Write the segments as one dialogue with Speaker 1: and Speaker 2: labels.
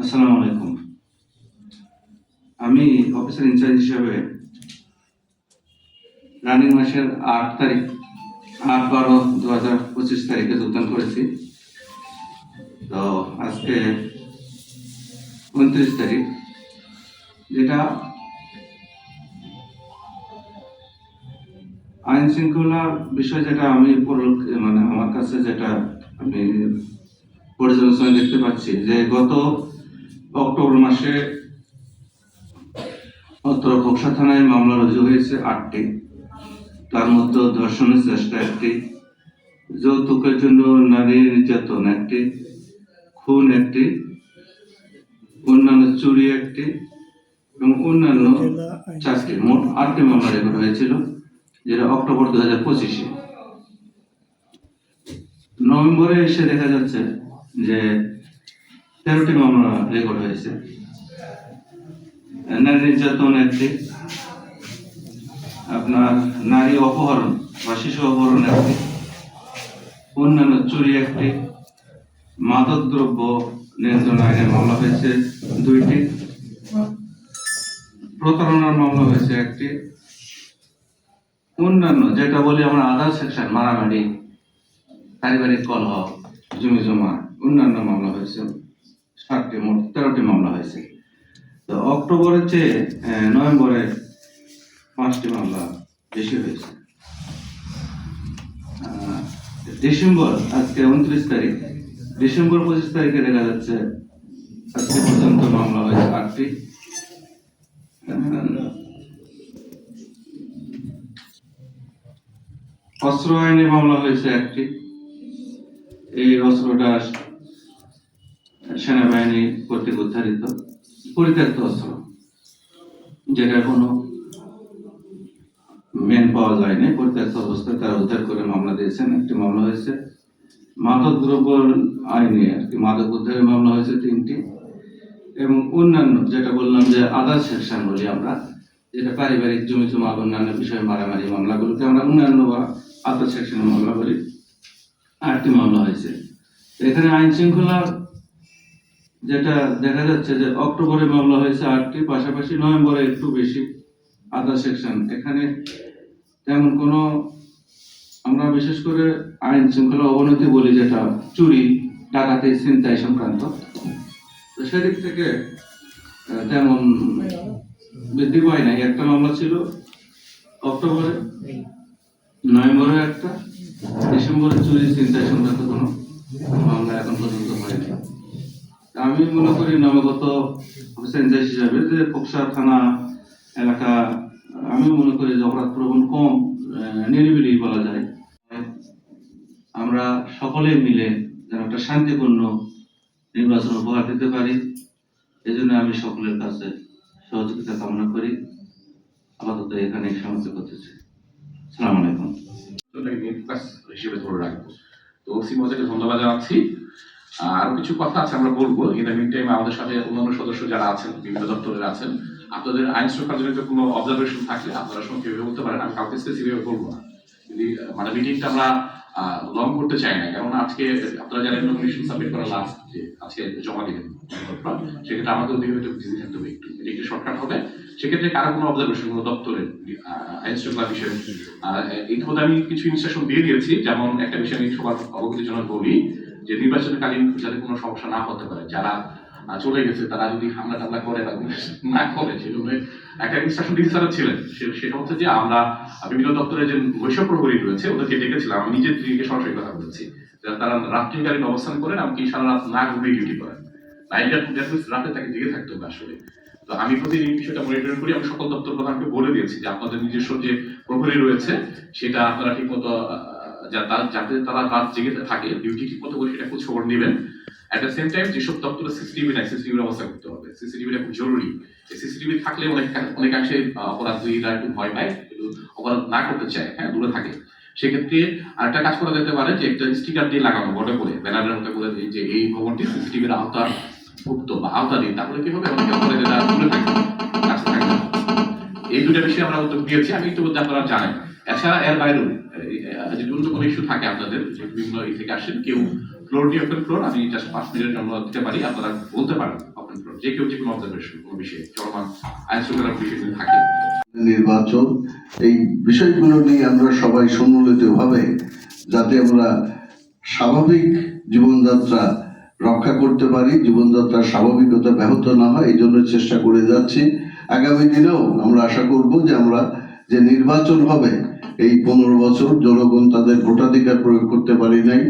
Speaker 1: আসসালামু আলাইকুম। আমি অফিসার ইনচার্জ হিসাবে রানিং মাসের আট তারিখ, আট বারো দু হাজার পঁচিশ তারিখে যোগদান করেছি। তো আজকে উনত্রিশ তারিখ, যেটা আইন শৃঙ্খলার বিষয় যেটা আমি মানে আমার কাছে যেটা আমি পর্যালোচনায় দেখতে পাচ্ছি যে গত অক্টোবর মাসে অত্র বক্সা থানায় মামলা রুজু হয়েছে আটটি। তার মধ্যে ধর্ষণের চেষ্টা একটি, যৌতুকের জন্য নারী নির্যাতন একটি, খুন একটি, অন্যান্য চুরি একটি এবং অন্যান্য চারটি। মোট আটটি মামলা রেকর্ড হয়েছিল, যেটা অক্টোবর দু হাজার পঁচিশে। নভেম্বরে এসে দেখা যাচ্ছে যে তেরোটি মামলা রেকর্ড হয়েছে। নারী নির্যাতন একটি আপনার নারী অপহরণ বা শিশু অপহরণ একটি অন্যান্য চুরি একটি মাদক দ্রব্য নিয়ন্ত্রণ আইনে মামলা হয়েছে দুইটি। প্রতারণার মামলা হয়েছে একটি। অন্যান্য যেটা বলি আমরা আদার সেকশন, মারামারি, পারিবারিক কলহ, জমি জমা, অন্যান্য মামলা হয়েছে। সাতটি মোট তেরোটি মামলা হয়েছে। তো অক্টোবরের চেয়ে আহ, নভেম্বরে পাঁচটি মামলা বেশি হয়েছে। ডিসেম্বর আজকে উনত্রিশ তারিখ। ডিসেম্বর পঁচিশ তারিখে দেখা যাচ্ছে আজকে পর্যন্ত মামলা হয়েছে আটটি। অস্ত্র আইনে মামলা হয়েছে একটি। এই অস্ত্রটা সেনাবাহিনী কর্তৃক উদ্ধারিত পরিত্যক্ত অস্ত্র, যেটা কোনো মেন পাওয়া যায়নি। পরিত্যক্ত অবস্থায় তারা উদ্ধার করে মামলা দিয়েছেন। একটি মামলা হয়েছে মাদক দ্রব্য আইনে আর কি, মাদক উদ্ধারের মামলা হয়েছে তিনটি। এবং অন্যান্য, যেটা বললাম যে আদার সেকশন বলি আমরা, যেটা পারিবারিক জমি জমা অন্যান্য বিষয়ে মারামারি মামলাগুলোকে আমরা অন্যান্য বা আদার সেকশনের মামলা বলি। আটটি মামলা হয়েছে। এখানে আইন শৃঙ্খলার যেটা দেখা যাচ্ছে যে অক্টোবরে মামলা হয়েছে আটটি, পাশাপাশি নভেম্বরে একটু বেশি আদার সেকশন। এখানে তেমন কোনো আমরা বিশেষ করে আইন শৃঙ্খলা অবনতি বলি যেটা চুরি, ডাকাতি, ছিনতাই সংক্রান্ত, তো সেদিক থেকে তেমন বৃদ্ধি পায় নাই। একটা মামলা ছিল অক্টোবরে নভেম্বরে একটা, ডিসেম্বরে চুরি চিন্তায় সংক্রান্ত কোনো মামলা এখন পর্যন্ত হয়নি। আমি মনে করি নবাগত হিসাবে যে কক্সা থানা এলাকা, আমি মনে করি যে অপরাধ প্রবণ কম নিরিবিলি বলা যায়। আমরা সকলে মিলে যেন একটা শান্তিপূর্ণ নির্বাচন উপহার দিতে পারি। এজন্য আমি সকলের কাছে সহযোগিতা কামনা করি। আপাতত এখানে সমাপ্ত করতেছি সালাম আলাইকুম।
Speaker 2: হিসেবে ধরে রাখব। তো ওসি ধন্যবাদ জানাচ্ছি। আর কিছু কথা আছে আমরা বলব। মিন টাইম আমাদের সাথে অন্যান্য সদস্য যারা আছেন, বিভিন্ন দপ্তরের আছেন, আপনাদের আইন শৃঙ্খলাজনিত কোনো অবজারভেশন থাকলে আপনারা সঙ্গে বলতে পারেন, আমি কাউকে স্পেসিফিক বলব না। যদি মানে মিটিংটা আমরা লং করতে চাই না, কারণ আজকে, আপনারা জানেন নমিনেশন সাবমিট করা লাস্ট যে আজকে জমা দিবেন সেক্ষেত্রে আমাদের ওদিকে একটু বিজি থাকতে হবে একটু, এটা একটু শর্টকাট হবে। সেক্ষেত্রে কারও কোনো অবজারভেশন কোনো দপ্তরের আইন শৃঙ্খলা বিষয়ে ইতিমধ্যে আমি কিছু ইনস্ট্রাকশন দিয়ে দিয়েছি, যেমন একটা বিষয় আমি সবার অবগতির জন্য বলি যে নির্বাচনকালীন যাতে কোনো সমস্যা না হতে পারে, যারা চলে গেছে, তারা যদি হামলা টামলা করে বা না করে, সেজন্য একটা ইনস্ট্রাকশন তারা ছিলেন। সেটা হচ্ছে যে আমরা বিভিন্ন দপ্তরে যে বৈষম্য প্রহরী রয়েছে, ওদেরকে ডেকেছিলাম। আমি নিজের দিকে সরাসরি কথা বলেছি। তারা রাত্রিকালীন অবস্থান করেন, এমনকি সারা রাত না ঘুমিয়ে ডিউটি করেন। রাতে তাকে জেগে থাকতে হবে আসলে। তো আমি প্রতিদিন বিষয়টা মনিটরিং করি। আমি সকল দপ্তর প্রধানকে বলে দিয়েছি যে আপনাদের নিজস্ব যে প্রহরী রয়েছে, সেটা আপনারা ঠিক মতো যাতে তারা রাত জেগে থাকে ডিউটি ঠিক মতো করে সেটা খোঁজ খবর নেবেন। অ্যাট দ্য সেম টাইম যেসব দপ্তরে সিসিটিভি নাই সিসিটিভির ব্যবস্থা করতে হবে। সিসিটিভিটা খুব জরুরি। সিসিটিভি থাকলে অনেক অনেকাংশে অপরাধীরা একটু ভয় পায় একটু অপরাধ না করতে চায়। হ্যাঁ দূরে থাকে। সেক্ষেত্রে আরেকটা কাজ করা যেতে পারে যে একটা স্টিকার দিয়ে লাগানো বোর্ডে করে, ব্যানারের মধ্যে করে যে এই ভবনটি সিসিটিভির আওতা ভুক্ত বা আওতাধীন। তাহলে কি হবে? অনেকে অপরাধীরা দূরে। এই দুটা বিষয়ে আমরা উদ্যোগ দিয়েছি আমি আপনারা জানেন। এছাড়া এর বাইরেও যদি অন্য কোনো ইস্যু থাকে আপনাদের, যে বিভিন্ন ই থেকে আসেন, কেউ ফ্লোরটি ওপেন ফ্লোর আমি জাস্ট পাঁচ মিনিটের জন্য দিতে পারি, আপনারা বলতে পারেন ওপেন ফ্লোর যে কেউ যে কোনো অবজারভেশন কোনো বিষয়ে চলমান আইন শৃঙ্খলার বিষয় থাকে।
Speaker 3: নির্বাচন, এই বিষয়গুলো নিয়ে আমরা সবাই সম্মিলিত ভাবে যাতে আমরা স্বাভাবিক জীবনযাত্রা রক্ষা করতে পারি, জীবনযাত্রার স্বাভাবিকতা ব্যাহত না হয়, এই জন্য চেষ্টা করে যাচ্ছি। আগামী দিনেও আমরা আশা করব যে আমরা যে নির্বাচন হবে, এই পনেরো বছর জনগণ তাদের ভোটাধিকার প্রয়োগ করতে পারি নাই।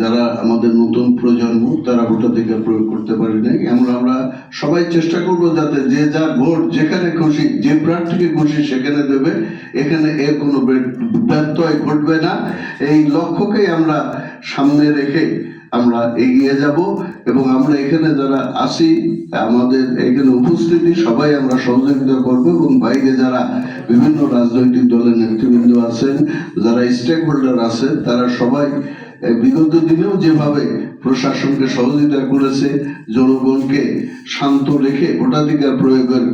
Speaker 3: যারা আমাদের নতুন প্রজন্ম, তারা ভোটাধিকার প্রয়োগ করতে পারি নাই। আমরা আমরা সবাই চেষ্টা করব যাতে যে যার ভোট যেখানে খুশি, যে প্রার্থীকে খুশি সেখানে দেবে। এখানে এর কোনো ব্যত্যয় ঘটবে না। এই লক্ষ্যকেই আমরা সামনে রেখে আমরা এগিয়ে যাব এবং আমরা এখানে যারা আসি আমাদের এখানে উপস্থিতি, সবাই আমরা সহযোগিতা করব এবং বাইরে যারা বিভিন্ন রাজনৈতিক দলের নেতৃবৃন্দ আছেন, যারা স্টেক হোল্ডার আছেন তারা সবাই বিগত দিনেও যেভাবে প্রশাসনকে সহযোগিতা করেছে, জনগণকে শান্ত রেখে ভোটাধিকার প্রয়োগের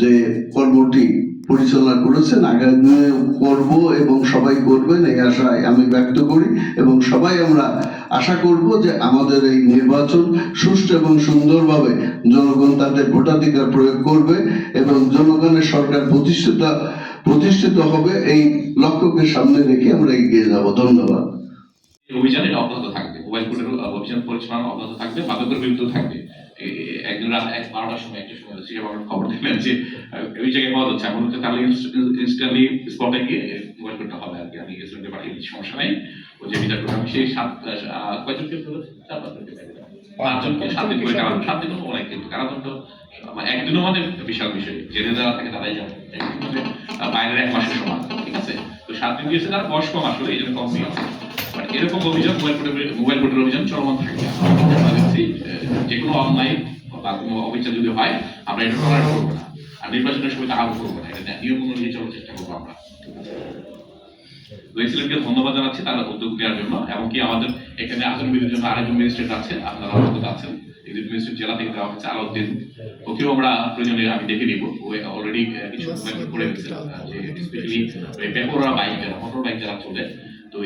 Speaker 3: যে কর্মটি পরিচালনা করেছেন, আগামী করব এবং সবাই করবেন, এই আশায় আমি ব্যক্ত করি এবং সবাই আমরা আশা করব যে আমাদের এই নির্বাচন সুষ্ঠু এবং সুন্দরভাবে জনগণ তাদের ভোটাধিকার প্রয়োগ করবে এবং জনগণের সরকার প্রতিষ্ঠিত প্রতিষ্ঠিত হবে, এই লক্ষ্যকে সামনে রেখে আমরা এগিয়ে যাব। ধন্যবাদ।
Speaker 2: এই অভিযান এটা অব্যাহত থাকবে। মোবাইল কোর্টের অভিযান পরিচালনা অব্যাহত থাকবে মাদকের বিরুদ্ধে থাকবে। এ- এ- রাত এক বারোটার সময় একটা সময় হচ্ছে আমার খবর যে ওই জায়গায় পাওয়া যাচ্ছে। হচ্ছে তাহলে ইনস্ট্যান্টলি স্পটে গিয়ে মোবাইল কোর্টটা হবে আর কি। আমি স্টুডেন্টে পাঠিয়ে দিচ্ছি সমস্যা নেই। যে বিচার করতে সেই সাত কয়জনকে চার পাঁচজনকে পাঁচজনকে সাত দিন করে কারণ সাত দিন অনেক কিন্তু। কারাদণ্ড মানে একদিনও মানে বিশাল বিষয়। জেনে দেওয়া থাকে তারাই জানে। একদিন বাইরের এক মাসের সমান ঠিক আছে? তো সাত দিন দিয়েছে তারা বয়স কম আসলে এই জন্য কম But এরকম অভিযান মোবাইল কোর্টের মোবাইল কোর্টের অভিযান চলমান থাকবে। আমরা দেখছি, আহ, যে কোনো অনলাইন বা কোনো অভিযান যদি হয় আমরা এটা টলারেট করব না। আর নির্বাচনের সময় তা আরও করব না। এটা নিয়ম অনুযায়ী চলার চেষ্টা করব আমরা। লেজিসলেটকে ধন্যবাদ জানাচ্ছি তারা উদ্যোগ নেওয়ার জন্য এমনকি আমাদের এখানে আচরণ বিধির জন্য আরেকজন ম্যাজিস্ট্রেট আছে আপনারা অবগত আছেন। এক্সিকিউটিভ ম্যাজিস্ট্রেট জেলা থেকে দেওয়া হচ্ছে আলাউদ্দিন। ওকেও আমরা প্রয়োজনে আমি দেখে নিব। ও অলরেডি কিছু করে আহ, স্পেশালি পেপোরা বাইক মোটর বাইক যারা চলে তো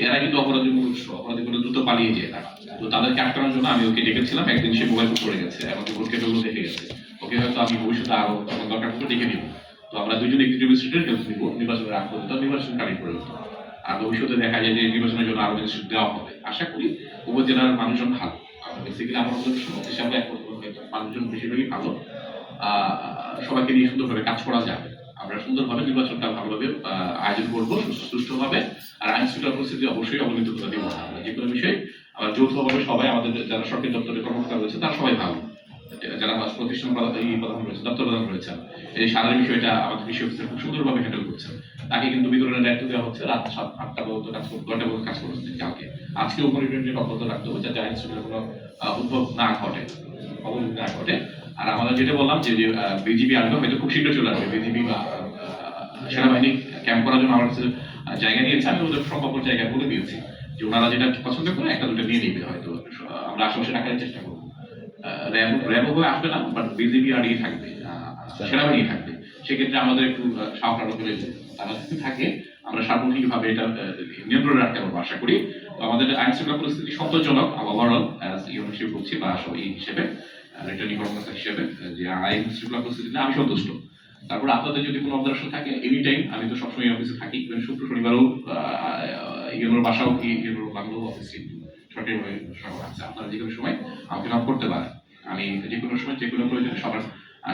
Speaker 2: এরা কিন্তু অপরাধী উৎস অপরাধী করে দ্রুত পালিয়ে যায় তারা। তো তাদেরকে আটকানোর জন্য আমি ওকে ডেকেছিলাম। একদিন সে মোবাইল করে গেছে, আমাকে ভোট কেটে দেখে গেছে। ওকে হয়তো আমি ভবিষ্যতে আরও যখন দরকার পড়বে ডেকে নিব। তো আমরা দুজন এক্সিকিউটিভ ম্যাজিস্ট্রেটের হেল্প নিব, নির্বাচনের আগ পর্যন্ত নির্বাচন কালীন পর্যন্ত আর ভবিষ্যতে দেখা যায় যে নির্বাচনের জন্য আরও জিনিস দেওয়া হবে। আশা করি উপজেলার মানুষজন ভালো। বেসিক্যালি আমার মধ্যে হিসাবে এখন মানুষজন বেশিরভাগই ভালো। সবাইকে নিয়ে সুন্দরভাবে কাজ করা যাবে। আমরা সুন্দরভাবে নির্বাচনটা আহ, আয়োজন করব সুষ্ঠুভাবে। আর আইন শৃঙ্খলা পরিস্থিতি অবশ্যই অবনীত করে দিব যে কোনো বিষয়ে আবার যৌথভাবে সবাই আমাদের যারা সরকারি দপ্তরের কর্মকর্তা রয়েছে তারা সবাই ভালো। যারা প্রতিষ্ঠান প্রধান রয়েছে দপ্তর প্রধান রয়েছেন এই সারা বিষয়টা আমাদের কৃষি অফিসার খুব সুন্দরভাবে হ্যান্ডেল করছেন। তাকে কিন্তু বিতরণের দায়িত্ব দেওয়া হচ্ছে। রাত সাত আটটা পর্যন্ত কাজ করতে ঘণ্টা পর্যন্ত কাজ করতে কালকে। আজকেও মনিটরিং অব্যাহত রাখতে হবে যাতে আইন শৃঙ্খলা কোনো উদ্ভব না ঘটে। অবনতি না ঘটে। আর আমরা যেটা বললাম যে বিজিবি আর্মি হয়তো খুব শীঘ্র চলে আসবে। বিজিবি বা সেনাবাহিনী ক্যাম্প করার জন্য আমার কাছে জায়গা নিয়েছে। আমি ওদের সম্ভাব্য জায়গা বলে দিয়েছি যে ওনারা যেটা পছন্দ করে একটা দুটো নিয়ে নিবে হয়তো। আমরা আশেপাশে রাখার চেষ্টা করব। র্যাব র্যাবও হয়ে আসবে না বাট বিজিবি আর ইয়ে থাকবে আহ, সেনাবাহিনী থাকবে। সেক্ষেত্রে আমাদের একটু সাহস আরও বেড়ে তারা যদি থাকে আমরা সার্বক্ষণিকভাবে এটা নিয়ন্ত্রণে রাখতে পারব আশা করি। আমাদের আইন শৃঙ্খলা পরিস্থিতি সন্তোষজনক ওভারঅল ইউনিট হিসেবে বলছি বা এই হিসেবে রিটার্নিং কর্মকর্তা হিসেবে যে আইন শৃঙ্খলা পরিস্থিতি আমি সন্তুষ্ট। তারপর আপনাদের যদি কোনো অবজারভেশন থাকে এনি টাইম আমি তো সবসময় অফিসে থাকি ইভেন শুক্র শনিবারও ইউনোর বাসাও কি ইউনোর বাংলাও অফিস সঠিকভাবে সময় আছে। আপনারা যে কোনো সময় আমাকে নক করতে পারেন। আমি যে কোনো সময় যে কোনো প্রয়োজনে সবার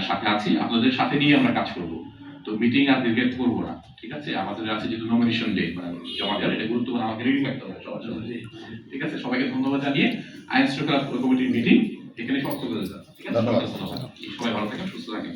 Speaker 2: সাথে আছি। আপনাদের সাথে নিয়ে আমরা কাজ করব। তো মিটিং আর দীর্ঘায়িত করব না ঠিক আছে? আমাদের আছে যেহেতু নমিনেশন ডে মানে জমা দেওয়ার এটা গুরুত্বপূর্ণ আমাকে রিডিং রাখতে হবে সবার জন্য। ঠিক আছে? সবাইকে ধন্যবাদ জানিয়ে আইন শৃঙ্খলা কমিটির মিটিং এখানে সমাপ্ত করে ঠিক আছে? ধন্যবাদ। সবাই ভালো থাকেন সুস্থ থাকেন।